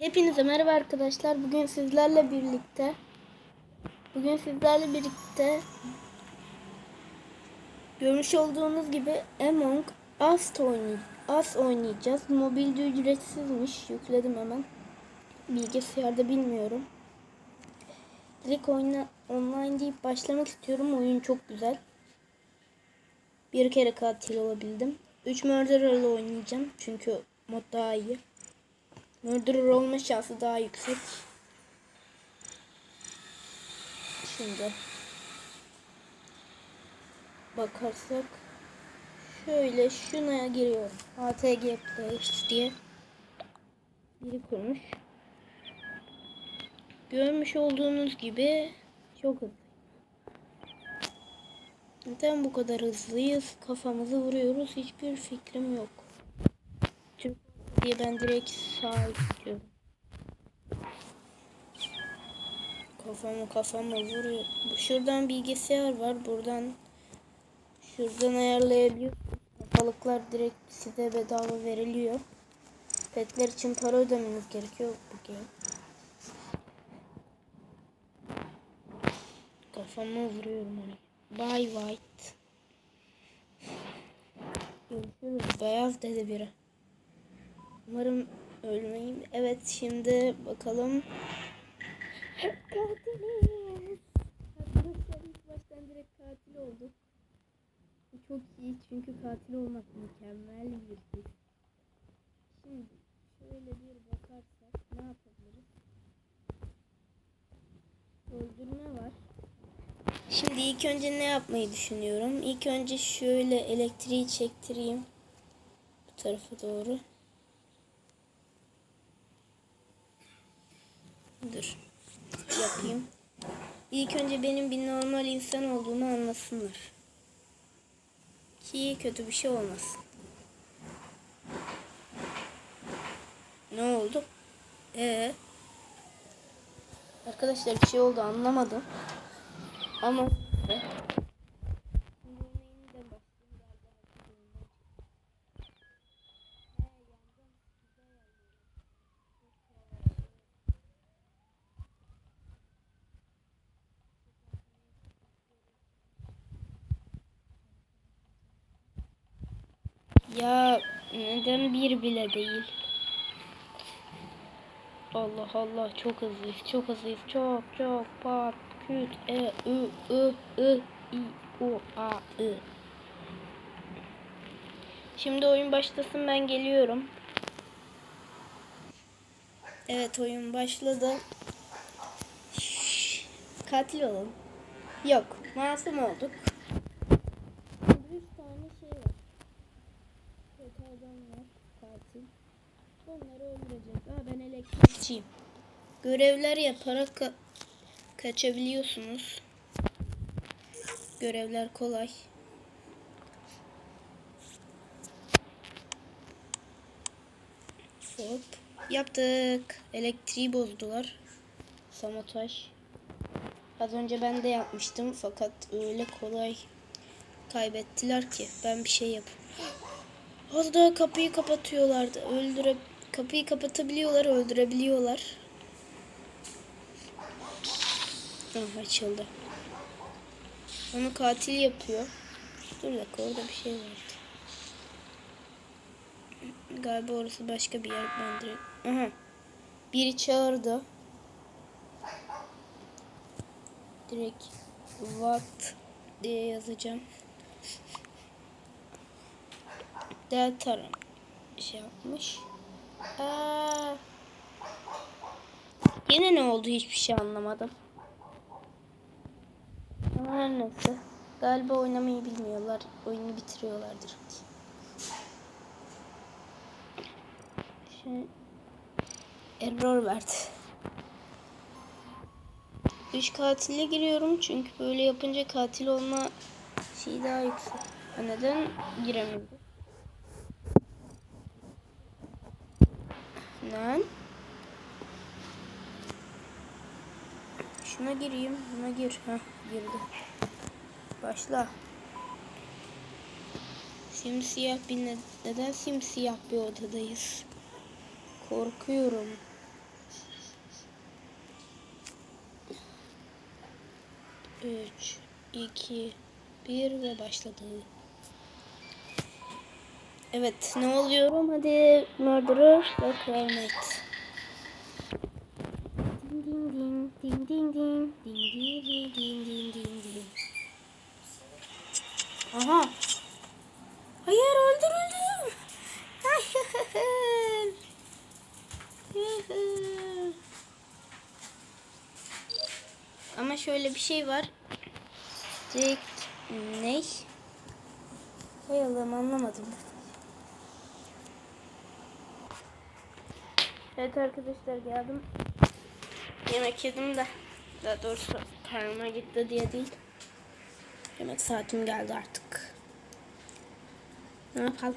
Hepinize merhaba arkadaşlar. Bugün sizlerle birlikte Bugün sizlerle birlikte Görmüş olduğunuz gibi Among Us oynay Us oynayacağız. Mobilde ücretsizmiş. Yükledim hemen. Bilgisayarda bilmiyorum. Direkt oyna online deyip başlamak istiyorum. Oyun çok güzel. Bir kere katil olabildim. 3 murderer'la oynayacağım. Çünkü mod daha iyi. Murderer olma şansı daha yüksek. Şimdi bakarsak şöyle şuna giriyorum. ATG Players diye biri kurmuş. Görmüş olduğunuz gibi çok hızlı. Neden bu kadar hızlıyız? Kafamızı vuruyoruz. Hiçbir fikrim yok. Diye ben direkt sağ istiyorum. Kafamı kafamı vuruyor. Şuradan bilgisayar var. Buradan şuradan ayarlayabiliyor. Balıklar direkt size bedava veriliyor. Petler için para ödemeniz gerekiyor bu game. Kafamı vuruyorum onu. Bye white. Görüşürüz. Beyaz dedi biri. Umarım ölmeyeyim. Evet şimdi bakalım. Katiliz. Arkadaşlar ilk baştan direkt katil olduk. Bu çok iyi çünkü katil olmak mükemmel bir şey. Şimdi şöyle bir bakarsak ne yapabiliriz? Öldürme var. Şimdi ilk önce ne yapmayı düşünüyorum? İlk önce şöyle elektriği çektireyim. Bu tarafa doğru. Dur. Yapayım. İlk önce benim bir normal insan olduğumu anlasınlar. Ki kötü bir şey olmasın. Ne oldu? Ee. Arkadaşlar bir şey oldu anlamadım. Ama Şimdi oyuna yeniden başlayayım galiba. He, yandım. Güzel yandım. Ya neden bir bile değil? Allah Allah çok hızlıyız çok hızlıyız çok çok pat küt e ü ü ı i u a ı Şimdi oyun başlasın ben geliyorum. Evet oyun başladı. Şşş, katil olalım. Yok masum olduk. Şimdi üç tane şey var. Kötü adam var. Katil. Onları öldüreceğiz. Aa ben elektrikçiyim. Görevler yaparak ka- kaçabiliyorsunuz. Görevler kolay. Hop. Yaptık. Elektriği bozdular. Sabotaj. Az önce ben de yapmıştım fakat öyle kolay kaybettiler ki ben bir şey yap. Az kapıyı kapatıyorlardı. Öldüre kapıyı kapatabiliyorlar, öldürebiliyorlar. Ah açıldı. Onu katil yapıyor. Dur dakika orada bir şey vardı. Galiba orası başka bir yer. Ben direkt... Aha. Biri çağırdı. Direkt what diye yazacağım. Delta şey yapmış. Aa. Yine ne oldu hiçbir şey anlamadım. Ama her neyse. Galiba oynamayı bilmiyorlar. Oyunu bitiriyorlardır. Şey, error verdi. Üç katille giriyorum çünkü böyle yapınca katil olma şeyi daha yüksek. Neden giremiyorum? tarafından. Şuna gireyim. Buna gir. Heh, girdi. Başla. Simsiyah bir ne neden simsiyah bir odadayız? Korkuyorum. Üç, iki, bir ve başladı. Evet ne oluyorum? Hadi Murderer ve Claymate. Ding ding ding ding ding ding ding ding ding ding ding ding. Aha. Hayır öldürüldüm. Hayır. Yuhu. Ama şöyle bir şey var. Direkt ne? Hay Allah'ım anlamadım. Evet arkadaşlar geldim. Yemek yedim de daha doğrusu karnıma gitti diye değil. Yemek saatim geldi artık. Ne yapalım?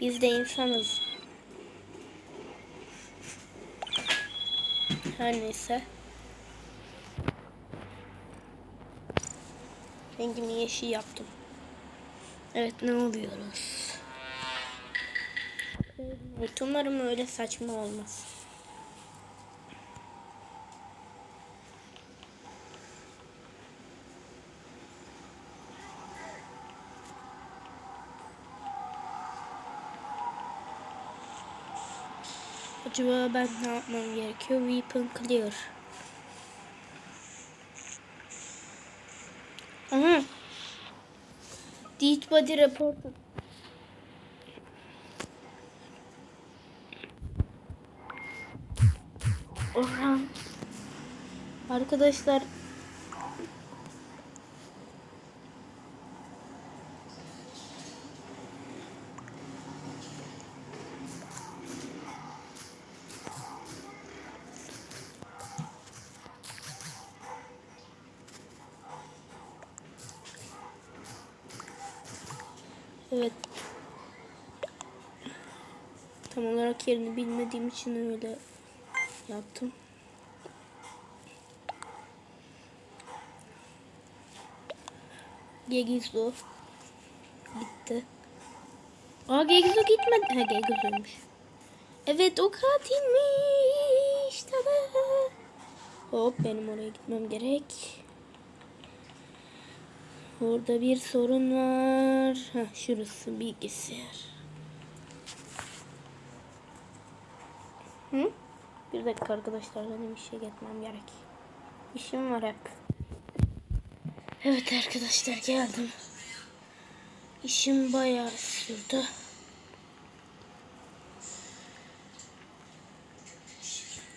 Biz de insanız. Her neyse. Rengimi yeşil yaptım. Evet ne oluyoruz? Evet, umarım öyle saçma olmaz. Acaba ben ne yapmam gerekiyor? Weapon clear. Aha. Deed body reported. Arkadaşlar Evet. Tam olarak yerini bilmediğim için öyle yaptım. Gegizo gitti. Aa Gegizo gitmedi. Ha Gegizo'ymuş. Evet o katilmiş. Tada. Hop benim oraya gitmem gerek. Orada bir sorun var. Heh, şurası bilgisayar. Hı? Bir dakika arkadaşlar benim işe gitmem gerek. İşim var hep. Evet arkadaşlar geldim. İşim bayağı sürdü.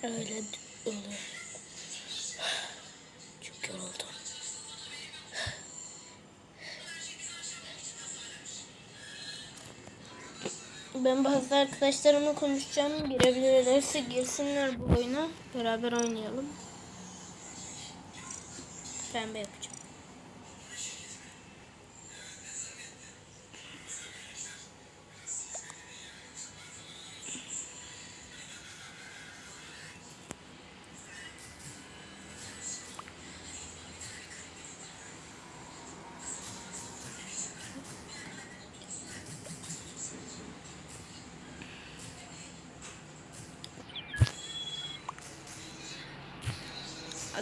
Öyle oluyor. Çok yoruldum. Ben bazı arkadaşlarımla konuşacağım. Girebilirlerse girsinler bu oyuna. Beraber oynayalım. Pembe yapacağım.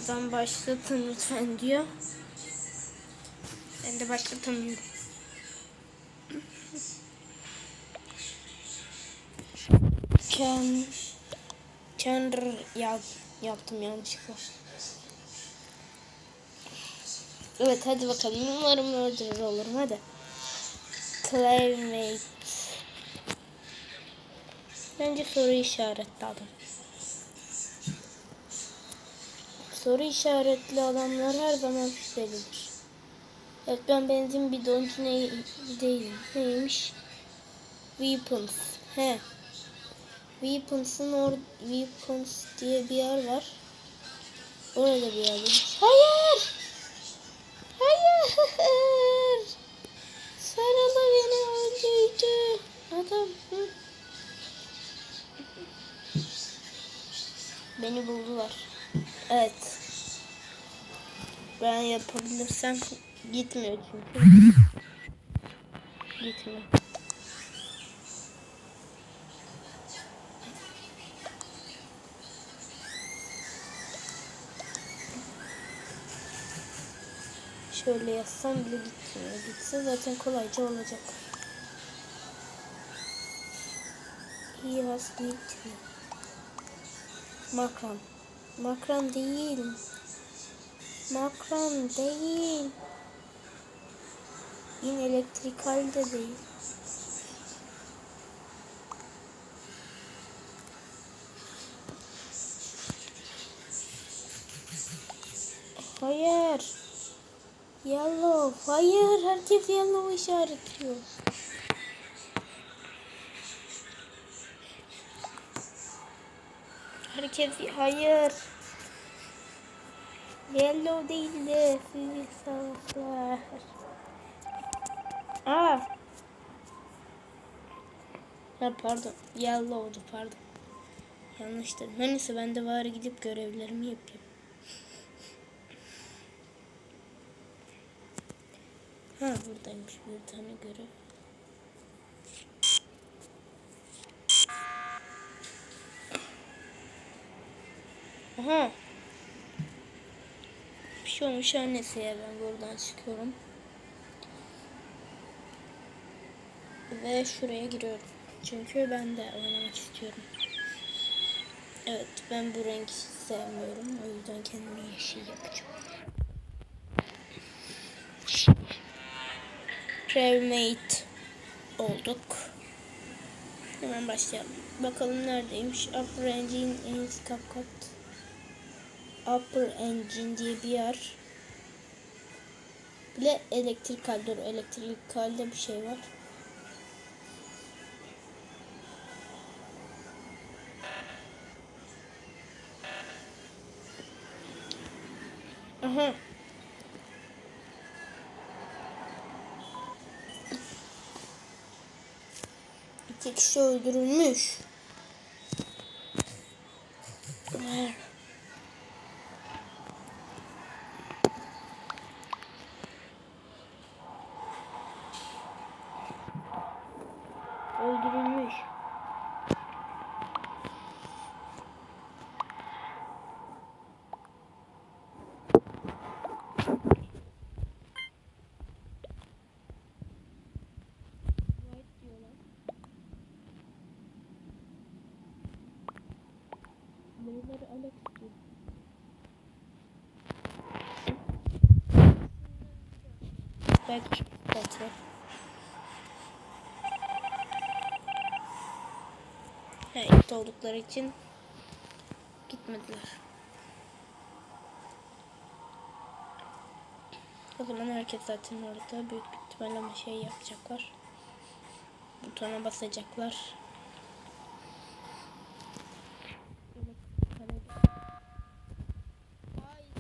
Adam başlatın lütfen diyor. Ben de başlatamıyorum. Ken Chandler yaz, yaptım yanlışlıkla. Evet hadi bakalım. Umarım öldürür olurum hadi. Claymate. Bence soru işaretli adam. Soru işaretli adamlar her zaman şüphelidir. Evet ben benzin bidoncu ne değilim. Neymiş? Weapons. He. Weapons'ın or Weapons diye bir yer var. Orada bir yer. Hayır! Hayır! Sarılı beni öldürdü. Adam. Hı. Beni buldular. Evet. Ben yapabilirsem gitmiyor çünkü. Gitmiyor. Şöyle yazsam bile gitmiyor. Gitse zaten kolayca olacak. He has lived here. Makran. Makran değil. Makran değil. Yine elektrikal de değil. Hayır. Yellow. Hayır. Herkes yellow işaretliyor. Herkes hayır. Yellow değil de sizi salaklar. Aa. Ha pardon. Yellow'du pardon. Yanlış dedim. Neyse ben de bari gidip görevlerimi yapayım. Ha buradaymış bir tane görev. Aha. Neyse ya ben buradan çıkıyorum. Ve şuraya giriyorum. Çünkü ben de oynamak istiyorum. Evet ben bu rengi sevmiyorum. O yüzden kendime yeşil yapacağım. Prevmate olduk. Hemen başlayalım. Bakalım neredeymiş. Upper Engine is CapCut. Upper Engine diye bir yer. Bir de elektrikal. Dur elektrikalde bir şey var. Aha. İki kişi. Öldürülmüş. White diyorlar. Birileri Alex diyor. Belki belki. Evet oldukları için gitmediler. O zaman herkes zaten orada büyük ihtimalle şey yapacaklar. Butona basacaklar.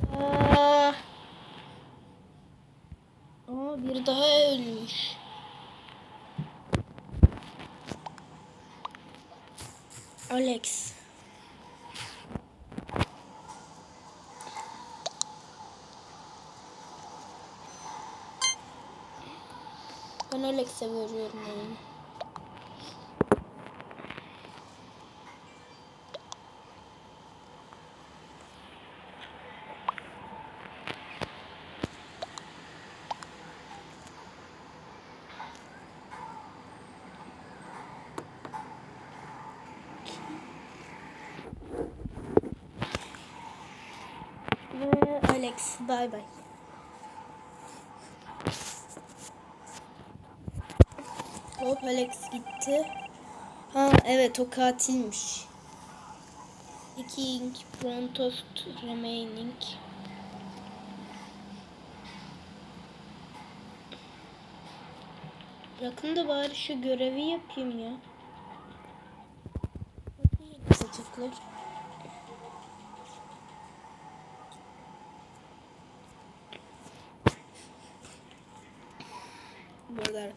Hayda. Aa bir daha ölmüş. Alex. Ben Alex'e veriyorum oyunu. Alex bay bay. Hop Alex gitti. Ha evet o katilmiş. King Prontost Remaining. Bırakın da bari şu görevi yapayım ya. Basacaklar. Burada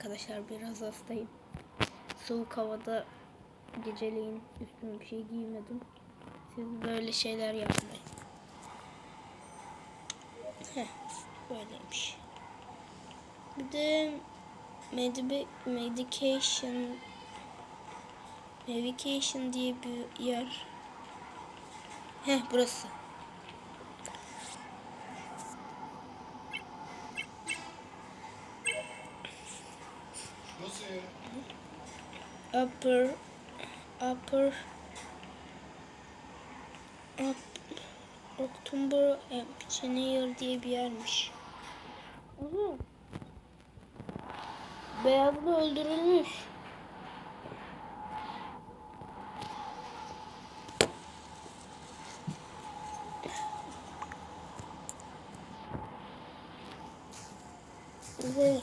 arkadaşlar biraz hastayım. Soğuk havada geceleyin üstüme bir şey giymedim. Siz böyle şeyler yapmayın. Heh, böyleymiş. Bir de medibe, medication medication diye bir yer. Heh burası. Upper Upper Up, October Engineer diye bir yermiş. Beyazlı öldürülmüş. Evet.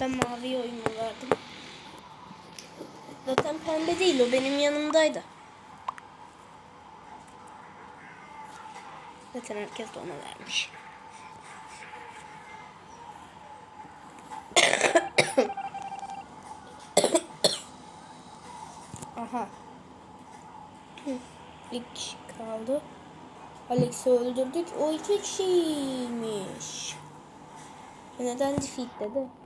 Ben mavi oyunu verdim. Zaten pembe değil o benim yanımdaydı. Zaten herkes de ona vermiş. Aha. İlk kişi kaldı. Alex'i öldürdük. O iki kişiymiş. Neden defeat dedi?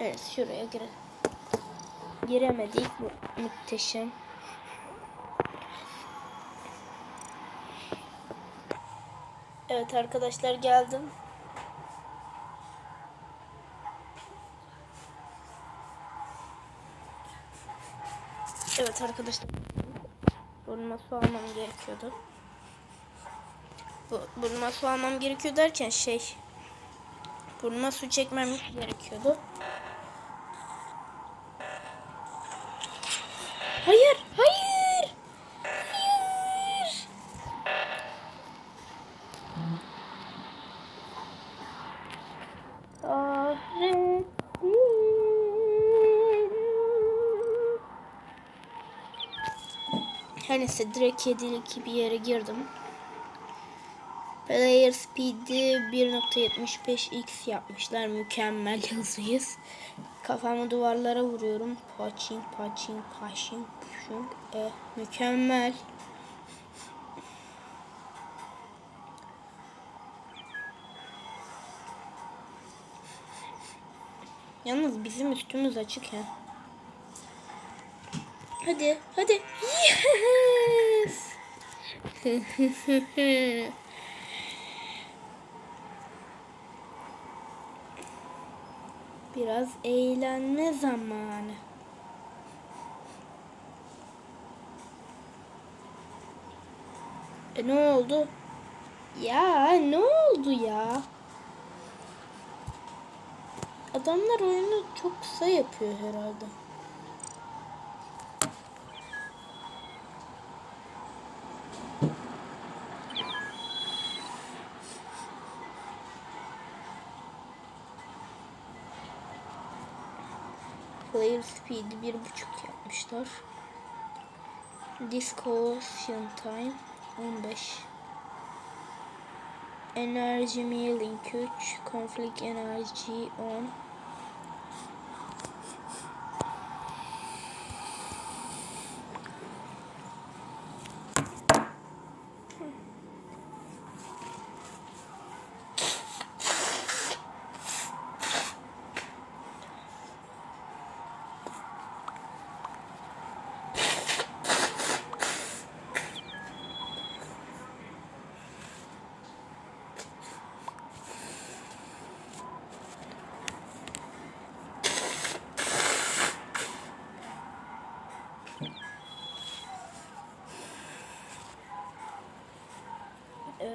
Evet şuraya gire. Giremedik. Mu muhteşem. Evet arkadaşlar geldim. Evet arkadaşlar. Burnuma su almam gerekiyordu. Bu, burnuma su almam gerekiyor derken şey. Burnuma su çekmem gerekiyordu. Hayır, hayır. Hayır. Kahretsin. Her neyse direkt kedilik bir yere girdim. Player Speed'i 1.75x yapmışlar. Mükemmel hızlıyız. Kafamı duvarlara vuruyorum. Paçing, paçing, paçing, paçing. E, mükemmel. Yalnız bizim üstümüz açık ya. Hadi, hadi. Yes. Biraz eğlenme zamanı. E ne oldu? Ya ne oldu ya? Adamlar oyunu çok kısa yapıyor herhalde. Player speed'i bir buçuk yapmışlar. Discussion time 15. Energy mailing 3. Conflict energy 10.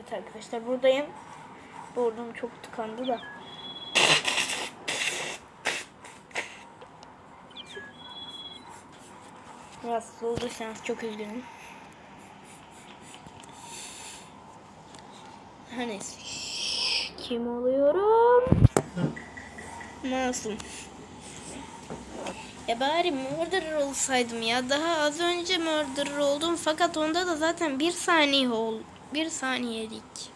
Evet arkadaşlar buradayım. Burnum çok tıkandı da. Rahatsız olduysanız çok üzgünüm. Şşş, Kim oluyorum? Masum. Ya bari murderer olsaydım ya. Daha az önce murderer oldum fakat onda da zaten bir saniye ol bir saniyelik.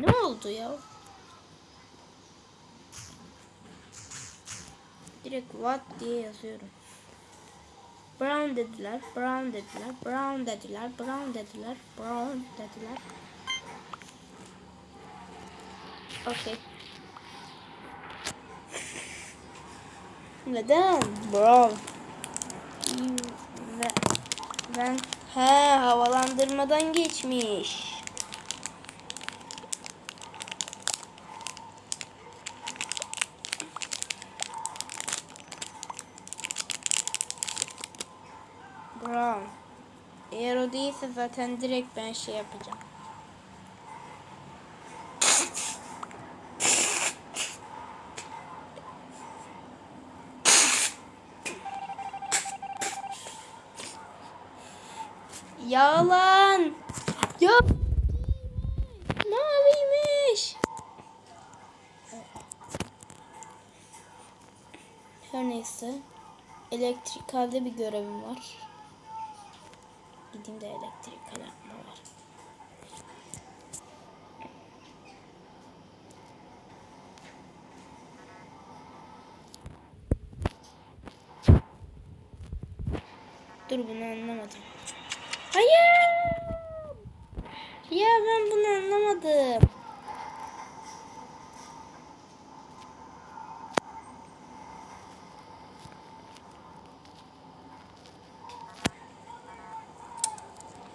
Ne oldu ya? Direkt what diye yazıyorum. Brown dediler, brown dediler, brown dediler, brown dediler, brown dediler. Okay. Neden? Brown. Ben he havalandırmadan geçmiş. Brown. Eğer o değilse zaten direkt ben şey yapacağım. Yalan. Ya maviymiş. Her neyse. Elektrikalde bir görevim var. Gideyim de elektrikal yapma var. Dur bunu anlamadım. Hayır. Ya ben bunu anlamadım.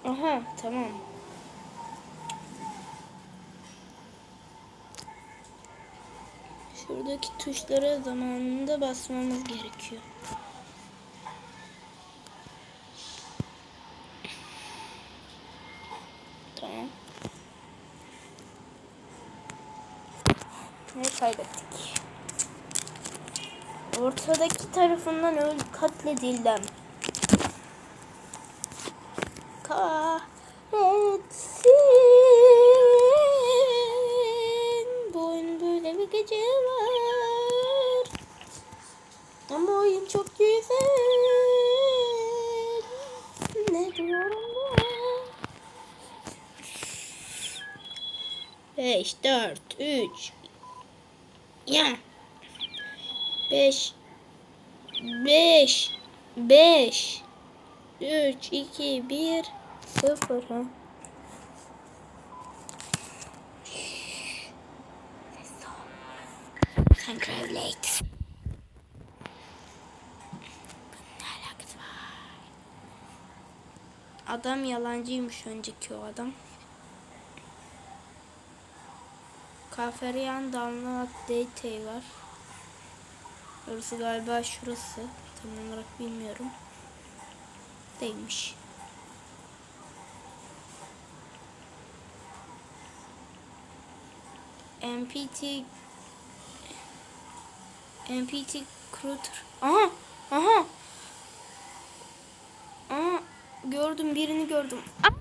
Aha tamam. Şuradaki tuşlara zamanında basmamız gerekiyor. Kaybettik? Ortadaki tarafından öl katledildim. Kahretsin. Bu böyle bir gece var. Ama oyun çok güzel. Ne diyorum ben? 5, 4, 3. Ya. 5. 5. 5. 3, 2, 1, 0. Ha. Var? Adam yalancıymış önceki o adam. Kaferian Download Data var. Orası galiba şurası. Tam olarak bilmiyorum. Değilmiş. MPT MPT Recruiter. Aha! Aha! Aha! Gördüm birini gördüm. Aa,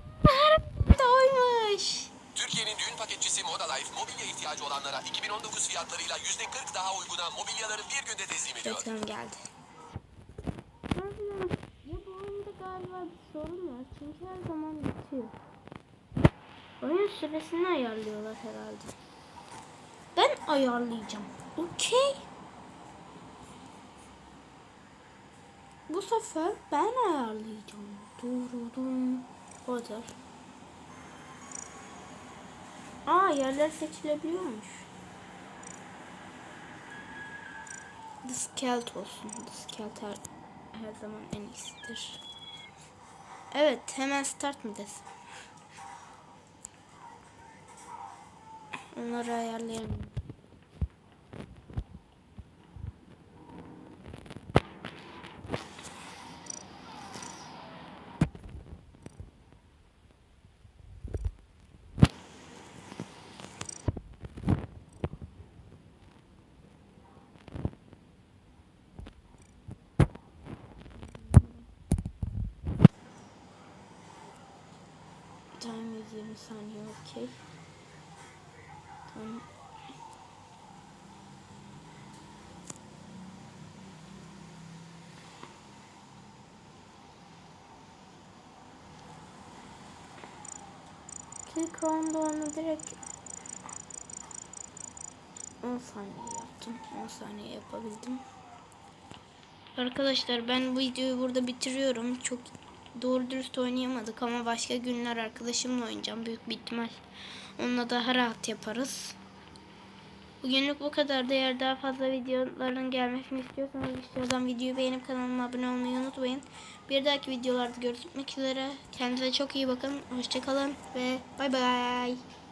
oymuş. Türkiye'nin düğün paketçisi Moda Life mobilya ihtiyacı olanlara 2019 fiyatlarıyla %40 daha uyguna mobilyaları bir günde teslim ediyor. Reklam geldi. Ya bu oyunda galiba bir sorun var. Çünkü her zaman bitiyor. Oyun süresini ayarlıyorlar herhalde. Ben ayarlayacağım. Okey. Bu sefer ben ayarlayacağım. Durudum. Odur. Aa yerler seçilebiliyormuş. Diskelt olsun. Diskelt her, her zaman en iyisidir. Evet hemen start mı desem? Onları ayarlayalım. Time 120 saniye okey. Tamam. Click round'da onu direkt 10 saniye yaptım. 10 saniye yapabildim. Arkadaşlar ben bu videoyu burada bitiriyorum. Çok doğru dürüst oynayamadık ama başka günler arkadaşımla oynayacağım. Büyük bir ihtimal onunla daha rahat yaparız. Bugünlük bu kadar. Eğer daha fazla videoların gelmesini istiyorsanız istiyorsan videoyu beğenip kanalıma abone olmayı unutmayın. Bir dahaki videolarda görüşmek üzere. Kendinize çok iyi bakın. Hoşçakalın ve bay bay.